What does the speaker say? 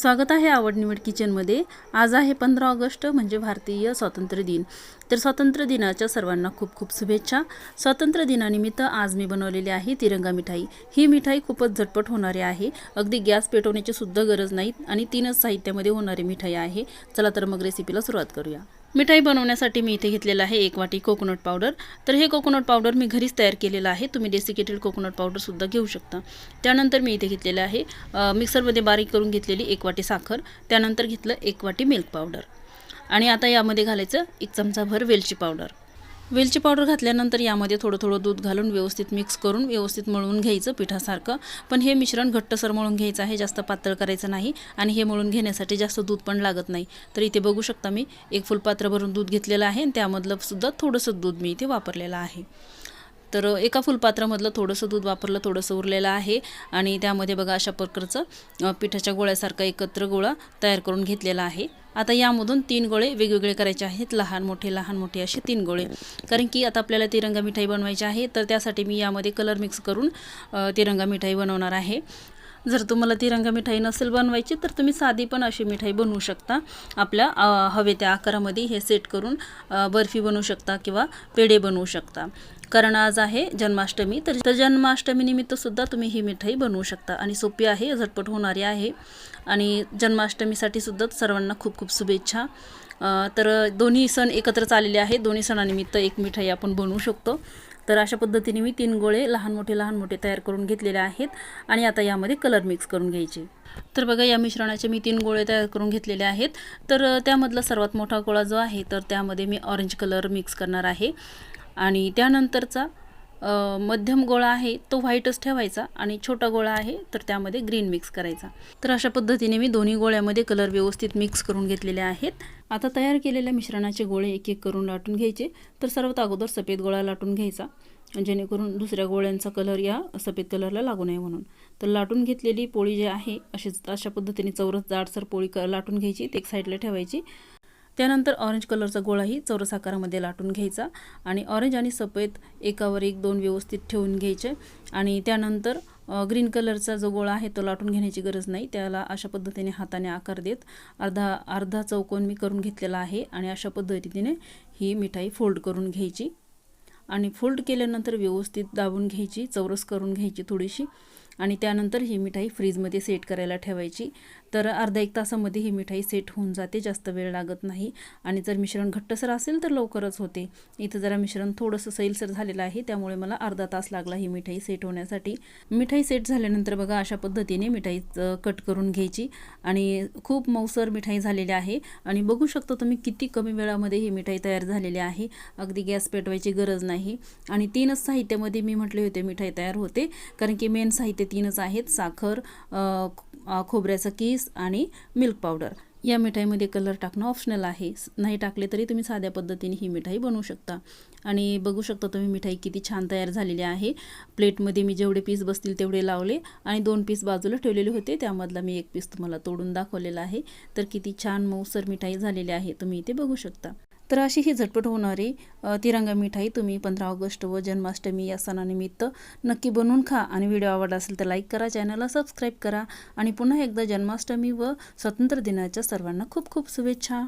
स्वागत आहे आवड निवड किचनमध्ये. आज आहे पंधरा ऑगस्ट म्हणजे भारतीय स्वातंत्र्य दिन. तर स्वातंत्र्य दिनाच्या सर्वांना खूप खूप शुभेच्छा. स्वातंत्र्य दिनानिमित्त आज मी बनवलेली आहे तिरंगा मिठाई. ही मिठाई खूपच झटपट होणारी आहे. अगदी गॅस पेटवण्याची सुद्धा गरज नाही आणि तीनच साहित्यामध्ये होणारी मिठाई आहे. चला तर मग रेसिपीला सुरुवात करूया. मिठाई बनवण्यासाठी मी इथे घेतलेलं आहे एक वाटी कोकोनट पावडर तर हे कोकोनट पावडर मी घरीच तयार केलेलं आहे. तुम्ही डेसिकेटेड कोकोनट पावडरसुद्धा घेऊ शकता. त्यानंतर मी इथे घेतलेलं आहे मिक्सरमध्ये बारीक करून घेतलेली एक वाटी साखर. त्यानंतर घेतलं एक वाटी मिल्क पावडर आणि आता यामध्ये घालायचं एक चमचाभर वेलची पावडर वेलची पावडर घातल्यानंतर यामध्ये थोडं थोडं दूध घालून व्यवस्थित मिक्स करून व्यवस्थित मळून घ्यायचं पिठासारखं. पण हे मिश्रण घट्टसर मळून घ्यायचं आहे जास्त पातळ करायचं नाही आणि हे मळून घेण्यासाठी जास्त दूध पण लागत नाही. तर इथे बघू शकता मी एक फुलपात्र भरून दूध घेतलेलं आहे आणि त्यामधलं सुद्धा थोडंसं दूध मी इथे वापरलेलं आहे. तर एका फुलपात्रामधलं थोडंसं दूध वापरलं थोडंसं उरलेलं आहे आणि त्यामध्ये बघा अशा प्रकारचं पिठाच्या गोळ्यासारखा एकत्र गोळा तयार करून घेतलेला आहे. आता यामधून तीन गोळे वेगवेगळे करायचे आहेत लहान मोठे लहान मोठे असे तीन गोळे. कारण की आता आपल्याला तिरंगा मिठाई बनवायची आहे तर त्यासाठी मी यामध्ये कलर मिक्स करून तिरंगा मिठाई बनवणार आहे. जर तुम्हाला ती मिठाई नसेल बनवायची तर तुम्ही साधी पण अशी मिठाई बनवू शकता. आपल्या हवे त्या आकारामध्ये हे सेट करून बर्फी बनवू शकता किंवा पेढे बनवू शकता. कारण आज आहे जन्माष्टमी तर तर जन्माष्टमीनिमित्तसुद्धा तुम्ही ही मिठाई बनवू शकता आणि सोपी आहे झटपट होणारी आहे. आणि जन्माष्टमीसाठी सुद्धा सर्वांना खूप खूप शुभेच्छा. तर दोन्ही सण एकत्रच आलेले आहेत. दोन्ही सणानिमित्त एक मिठाई आपण बनवू शकतो. तर अशा पद्धतीने मी तीन गोळे लहान मोठे लहान मोठे तयार करून घेतलेले आहेत आणि आता यामध्ये कलर मिक्स करून घ्यायचे. तर बघा या मिश्रणाचे मी तीन गोळे तयार करून घेतलेले आहेत. तर त्यामधला सर्वात मोठा गोळा जो आहे तर त्यामध्ये मी ऑरेंज कलर मिक्स करणार आहे. आणि त्यानंतरचा मध्यम गोळा आहे तो व्हाईटच ठेवायचा आणि छोटा गोळा आहे तर त्यामध्ये ग्रीन मिक्स करायचा. तर अशा पद्धतीने मी दोन्ही गोळ्यामध्ये कलर व्यवस्थित मिक्स करून घेतलेले आहेत. आता तयार केलेल्या मिश्रणाचे गोळे एक एक करून लाटून घ्यायचे. तर सर्वात अगोदर सफेद गोळा लाटून घ्यायचा. जेणेकरून दुसऱ्या गोळ्यांचा कलर या सफेद कलरला लागू नये म्हणून. तर लाटून घेतलेली पोळी जी आहे अशीच अशा पद्धतीने चौरस जाडसर पोळी क लाटून घ्यायची. ती एक साईडला ठेवायची. त्यानंतर ऑरेंज कलरचा गोळाही चौरस आकारामध्ये लाटून घ्यायचा आणि ऑरेंज आणि सफेद एकावर एक दोन व्यवस्थित ठेवून घ्यायचे. आणि त्यानंतर ग्रीन कलरचा जो गोळा आहे तो लाटून घेण्याची गरज नाही. त्याला अशा पद्धतीने हाताने आकार देत अर्धा अर्धा चौकोन मी करून घेतलेला आहे आणि अशा पद्धतीने ही मिठाई फोल्ड करून घ्यायची. आणि फोल्ड केल्यानंतर व्यवस्थित दाबून घ्यायची चौरस करून घ्यायची थोडीशी. आणि त्यानंतर ही मिठाई फ्रीजमध्ये सेट करायला ठेवायची. तर अर्धा एक तासामध्ये ही मिठाई सेट होऊन जाते जास्त वेळ लागत नाही. आणि जर मिश्रण घट्टसर असेल तर लवकरच होते. इथं जरा मिश्रण थोडंसं सैलसर झालेलं आहे त्यामुळे मला अर्धा तास लागला ही मिठाई सेट होण्यासाठी. मिठाई सेट झाल्यानंतर बघा अशा पद्धतीने मिठाई कट करून घ्यायची. आणि खूप मऊसर मिठाई झालेली आहे. आणि बघू शकता तुम्ही किती कमी वेळामध्ये ही मिठाई तयार झालेली आहे. अगदी गॅस पेटवायची गरज नाही. आणि तीनच साहित्यामध्ये मी म्हटले होते मिठाई तयार होते. कारण की मेन साहित्य तीनच आहेत. साखर खोबऱ्याचं केस खोबऱ्याचा आणि मिल्क पावडर या मिठाईमध्ये कलर टाकणं ऑप्शनल आहे. नाही टाकले तरी तुम्ही साध्या पद्धतीने ही मिठाई बनवू शकता. आणि बघू शकता तुम्ही मिठाई किती छान तयार झालेली आहे. प्लेटमध्ये मी जेवढे पीस बसतील तेवढे लावले आणि दोन पीस बाजूला ठेवलेले होते. त्यामधला मी एक पीस तुम्हाला तोडून दाखवलेला आहे. तर किती छान मऊसर मिठाई झालेली आहे. तुम्ही इथे बघू शकता. तर अशी ही झटपट होणारी तिरंगा मिठाई तुम्ही पंधरा ऑगस्ट व जन्माष्टमी या सणानिमित्त नक्की बनवून खा. आणि व्हिडिओ आवडला असेल तर लाईक करा चॅनलला सबस्क्राईब करा. आणि पुन्हा एकदा जन्माष्टमी व स्वातंत्र्य दिनाच्या सर्वांना खूप खूप शुभेच्छा.